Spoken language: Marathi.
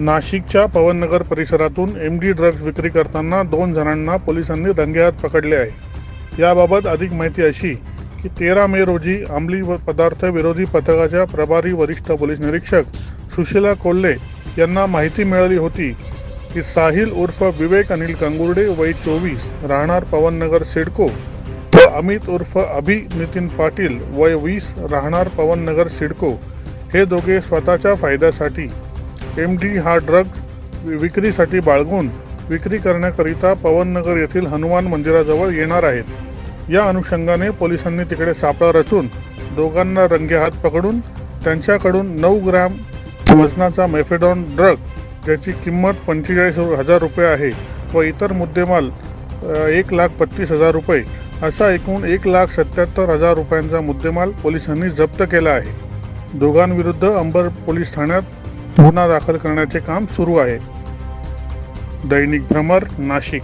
नाशिकच्या पवननगर परिसरातून एम डी ड्रग्ज विक्री करताना दोन जणांना पोलिसांनी रंगेहात पकडले आहे. याबाबत अधिक माहिती अशी की तेरा मे रोजी अंमली व पदार्थ विरोधी पथकाच्या प्रभारी वरिष्ठ पोलीस निरीक्षक सुशीला कोल्हे यांना माहिती मिळाली होती की साहिल उर्फ विवेक अनिल कंगुर्डे वय चोवीस राहणार पवननगर सिडको व अमित उर्फ अभि नितीन पाटील वय वीस राहणार पवननगर सिडको. हे दोघे स्वतःच्या फायद्यासाठी एम डी हा ड्रग विक्रीसाठी बाळगून विक्री करण्याकरिता पवननगर येथील हनुमान मंदिराजवळ येणार आहेत. या अनुषंगाने पोलिसांनी तिकडे सापळा रचून दोघांना रंगेहात पकडून त्यांच्याकडून नऊ ग्रॅम वजनाचा मेफेडॉन ड्रग ज्याची किंमत पंचेचाळीस हजार रुपये आहे व इतर मुद्देमाल एक लाख पत्तीस हजार रुपये असा एकूण एक लाख सत्याहत्तर हजार रुपयांचा मुद्देमाल पोलिसांनी जप्त केला आहे. दोघांविरुद्ध अंबर पोलीस ठाण्यात गुन्हा दाखल करण्याचे काम सुरू आहे. दैनिक भ्रमर नाशिक.